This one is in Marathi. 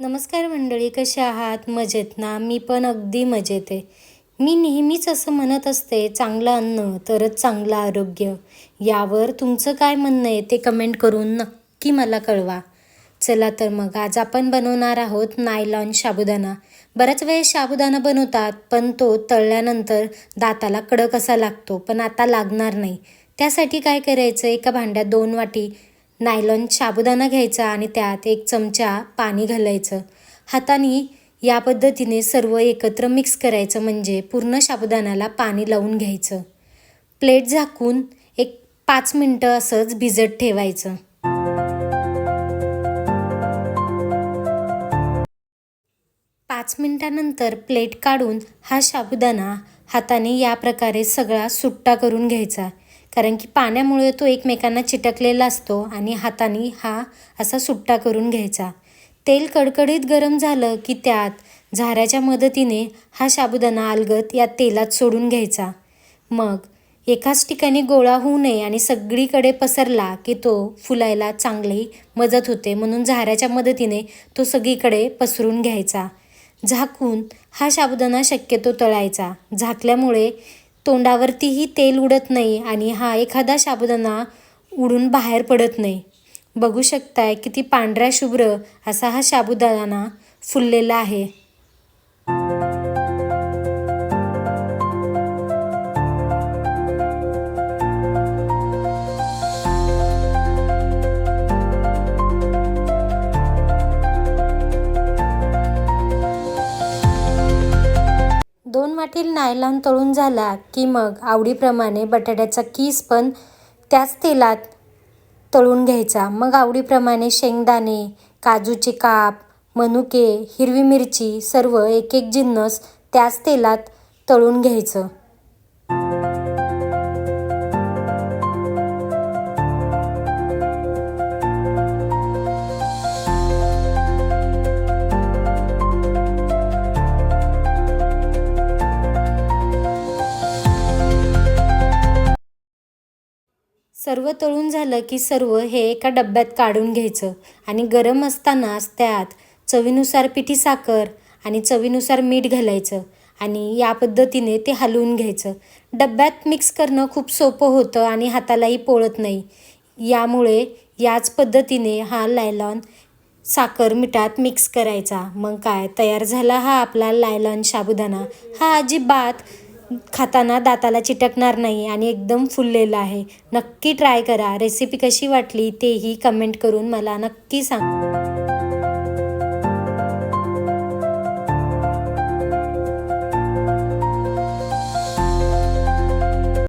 नमस्कार मंडळी कसे आहात? मजेत ना? मी पण अगदी मजेत आहे. मी नेहमीच असं म्हणत असते चांगलं अन्न तरच चांगलं आरोग्य. यावर तुमचं काय म्हणणं आहे ते कमेंट करून नक्की मला कळवा. चला तर मग आज आपण बनवणार आहोत नायलॉन साबुदाणा. बऱ्याच वेळेस साबुदाणा बनवतात पण तो तळल्यानंतर दाताला कडक असा लागतो पण आता लागणार नाही. त्यासाठी काय करायचं? एका भांड्यात दोन वाटी नायलॉन साबुदाणा घ्यायचा आणि त्यात एक चमचा पाणी घालायचं. हाताने या पद्धतीने सर्व एकत्र मिक्स करायचं म्हणजे पूर्ण साबुदाण्याला पाणी लावून घ्यायचं. प्लेट झाकून एक पाच मिनटं असंच भिजत ठेवायचं. पाच मिनटानंतर प्लेट काढून हा साबुदाणा हाताने या प्रकारे सगळा सुट्टा करून घ्यायचा. कारण की पाण्यामुळे तो एकमेकांना चिटकलेला असतो आणि हाताने हा असा सुट्टा करून घ्यायचा. तेल कडकडीत गरम झालं की त्यात झाऱ्याच्या मदतीने हा साबुदाणा अलगत या तेलात सोडून घ्यायचा. मग एकाच ठिकाणी गोळा होऊ नये आणि सगळीकडे पसरला की तो फुलायला चांगली मदत होते म्हणून झाऱ्याच्या मदतीने तो सगळीकडे पसरून घ्यायचा. झाकून हा साबुदाणा शक्यतो तळायचा. झाकल्यामुळे तोंडावरतीही तेल उडत नाही आणि हा एखादा साबुदाणा उडून बाहेर पडत नाही. बघू शकताय किती पांढऱ्या शुभ्र असा हा साबुदाणा फुललेला आहे. दोन नायलॉन तळून झाला की मग आवडीप्रमाणे बटाट्याचा कीस पण त्याच तेलात तळून घ्यायचा. मग आवडीप्रमाणे शेंगदाणे काजूचे काप मनुके हिरवी मिरची सर्व एक एक जिन्नस त्याच तेलात तळून घ्यायचं. सर्व तळून झालं की सर्व हे एका डब्यात काढून घ्यायचं. आणि गरम असतानाच त्यात चवीनुसार पिठी साखर आणि चवीनुसार मीठ घालायचं आणि या पद्धतीने ते हलवून घ्यायचं. डब्यात मिक्स करणं खूप सोपं होतं आणि हातालाही पोळत नाही. यामुळे याच पद्धतीने हा लायलॉन साखर मिठात मिक्स करायचा. मग काय? तयार झाला हा आपला लायलॉन साबुदाणा. हा अजिबात खाताना दाताला चिटकणार नाही आणि एकदम फुललेला आहे. नक्की ट्राय करा. रेसिपी कशी वाटली तेही कमेंट करून मला नक्की सांगा.